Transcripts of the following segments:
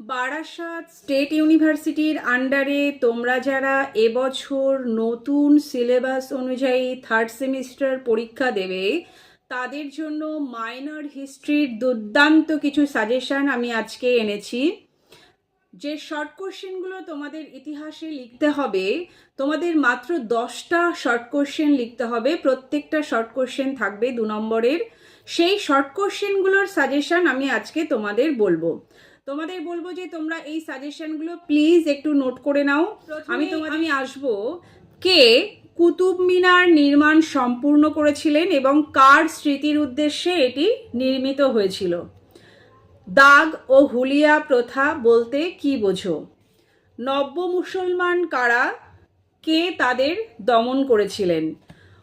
Barasat state ইউনিভার্সিটির আন্ডারে তোমরা যারা এবছর নতুন সিলেবাস অনুযায়ী থার্ড সেমিস্টার পরীক্ষা দেবে, তাদের জন্য মাইনর হিস্ট্রির দুর্দান্ত কিছু সাজেশন আমি আজকে এনেছি। যে শর্ট কোশ্চেনগুলো তোমাদের ইতিহাসে লিখতে হবে, তোমাদের মাত্র দশটা শর্ট কোশ্চেন লিখতে হবে, প্রত্যেকটা শর্ট কোশ্চেন থাকবে দু নম্বরের। সেই শর্ট কোশ্চেনগুলোর সাজেশন আমি আজকে তোমাদের বলব। তোমাদের বলব যে তোমরা এই সাজেশনগুলো প্লিজ একটু নোট করে নাও। আমি তোমাদের আমি আসব কে কুতুব মিনার নির্মাণ সম্পূর্ণ করেছিলেন এবং কার স্মৃতির উদ্দেশ্যে এটি নির্মিত হয়েছিল? দাগ ও হুলিয়া প্রথা বলতে কি বোঝো? নব্য মুসলমান কারা? কে তাদের দমন করেছিলেন?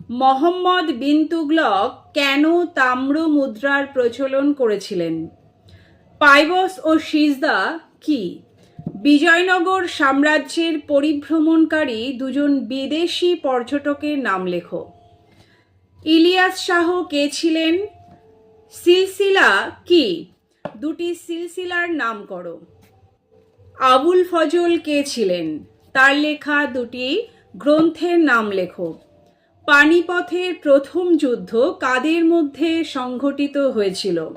মোহাম্মদ বিন তুগলক কেন তাম্র মুদ্রার প্রচলন করেছিলেন? পাইবস ও সিজদা কি? বিজয়নগর সাম্রাজ্যের পরিভ্রমণকারী দুজন বিদেশি পর্যটকের নাম লেখো। ইলিয়াস শাহ কে ছিলেন? সিলসিলা কি? দুটি সিলসিলার নাম করো। আবুল ফজল কে ছিলেন? তার লেখা দুটি গ্রন্থের নাম লেখো। পানিপথের প্রথম যুদ্ধ কাদের মধ্যে সংঘটিত হয়েছিল?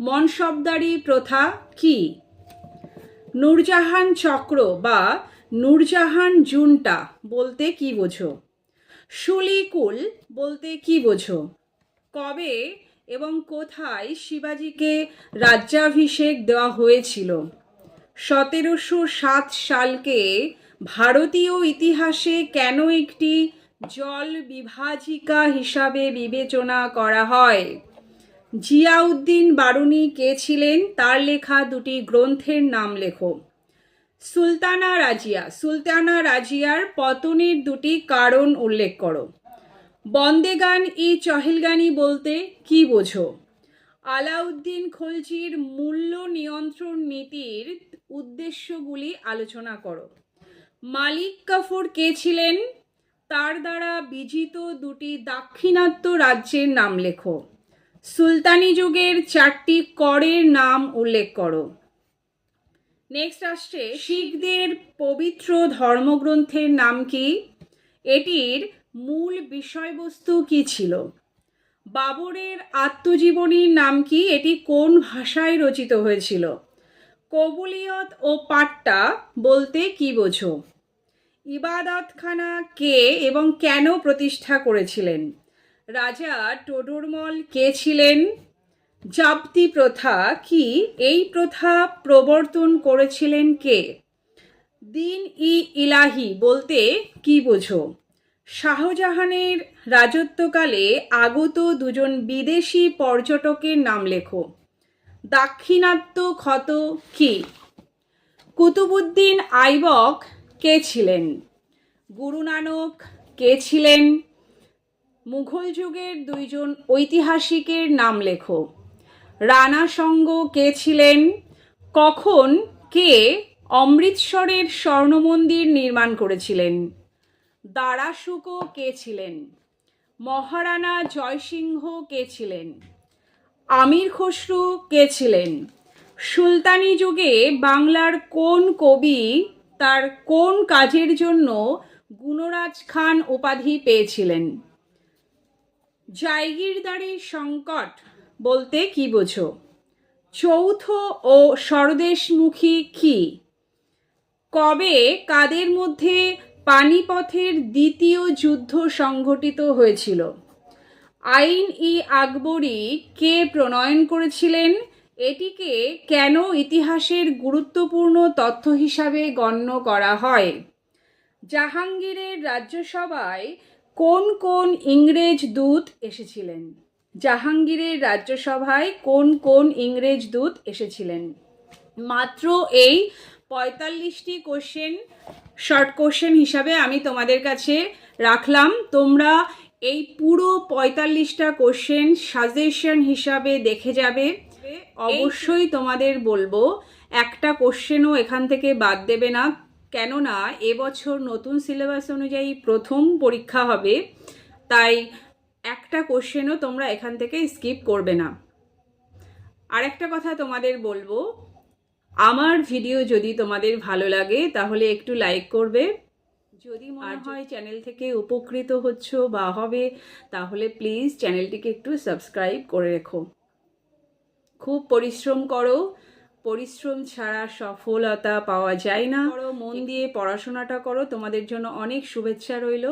মনসবদারি প্রথা কি? নূরজাহান চক্র বা নূরজাহান জুনটা বলতে কি বোঝো? শুলিকুল বলতে কি বোঝো? কবে এবং কোথায় শিবাজিকে রাজ্যাভিষেক দেওয়া হয়েছিল? সতেরোশো সাত সালকে ভারতীয় ইতিহাসে কেন একটি জল বিভাজিকা হিসাবে বিবেচনা করা হয়? জিয়াউদ্দিন বারুনি কে ছিলেন? তার লেখা দুটি গ্রন্থের নাম লেখো। সুলতানা রাজিয়া। সুলতানা রাজিয়ার পতনের দুটি কারণ উল্লেখ করো। বন্দেগান ই চহেলগানি বলতে কি বোঝো? আলাউদ্দিন খলজির মূল্য নিয়ন্ত্রণ নীতির উদ্দেশ্যগুলি আলোচনা করো। মালিক কাফুর কে ছিলেন? তার দ্বারা বিজিত দুটি দাক্ষিণাত্য রাজ্যের নাম লেখো। সুলতানি যুগের চারটি করের নাম উল্লেখ করো। নেক্সট আসছে, শিখদের পবিত্র ধর্মগ্রন্থের নাম কি? এটির মূল বিষয়বস্তু কি ছিল? বাবরের আত্মজীবনীর নাম কি? এটি কোন ভাষায় রচিত হয়েছিল? কবুলিয়ত ও পাট্টা বলতে কি বোঝো? ইবাদতখানা কে এবং কেন প্রতিষ্ঠা করেছিলেন? রাজা টোডরমল কে ছিলেন? জাপ্তি প্রথা কি? এই প্রথা প্রবর্তন করেছিলেন কে? দিন ই ইলাহি বলতে কি বোঝো? শাহজাহানের রাজত্বকালে আগত দুজন বিদেশি পর্যটকের নাম লেখো। দাক্ষিণাত্য ক্ষত কি? কুতুবুদ্দিন আইবক কে ছিলেন? গুরু নানক কে ছিলেন? মুঘল যুগের দুইজন ঐতিহাসিকের নাম লেখো। রানা সঙ্গ কে ছিলেন? কখন কে অমৃতসরের স্বর্ণমন্দির নির্মাণ করেছিলেন? দারাশুকো কে ছিলেন? মহারানা জয়সিংহ কে ছিলেন? আমির খসরু কে ছিলেন? সুলতানি যুগে বাংলার কোন কবি তার কোন কাজের জন্য গুণরাজ খান উপাধি পেয়েছিলেন? জায়গিরদারি সংকট বলতে কি বোঝো? চৌথ ও স্বরদেশমুখী কি? কবে কাদের মধ্যে পানিপথের দ্বিতীয় যুদ্ধ সংঘটিত হয়েছিল? আইন ই আকবরী কে প্রণয়ন করেছিলেন? এটিকে কেন ইতিহাসের গুরুত্বপূর্ণ তথ্য হিসাবে গণ্য করা হয়? জাহাঙ্গীরের রাজ্যসভায় কোন কোন ইংরেজ দূত এসেছিলেন? জাহাঙ্গীরের রাজ্যসভায় কোন কোন ইংরেজ দূত এসেছিলেন? মাত্র এই পঁয়তাল্লিশটি কোশ্চেন শর্ট কোশ্চেন হিসাবে আমি তোমাদের কাছে রাখলাম। তোমরা এই পুরো পঁয়তাল্লিশটা কোশ্চেন সাজেশন হিসাবে দেখে যাবে। অবশ্যই তোমাদের বলব একটা কোশ্চেনও এখান থেকে বাদ দেবে না। কেননা এবছর নতুন সিলেবাস অনুযায়ী প্রথম পরীক্ষা হবে তাই একটা কোশ্চেনও তোমরা এখান থেকে স্কিপ করবে না। আরেকটা কথা তোমাদের বলব আমার ভিডিও যদি তোমাদের ভালো লাগে তাহলে একটু লাইক করবে। যদি মনে হয় চ্যানেল থেকে উপকৃত হচ্ছ বা হবে তাহলে প্লিজ চ্যানেলটিকে একটু সাবস্ক্রাইব করে রেখো। খুব পরিশ্রম করো পরিশ্রম ছাড়া সফলতা পাওয়া যায় না। মন দিয়ে পড়াশোনাটা করো। তোমাদের জন্য অনেক শুভেচ্ছা রইল।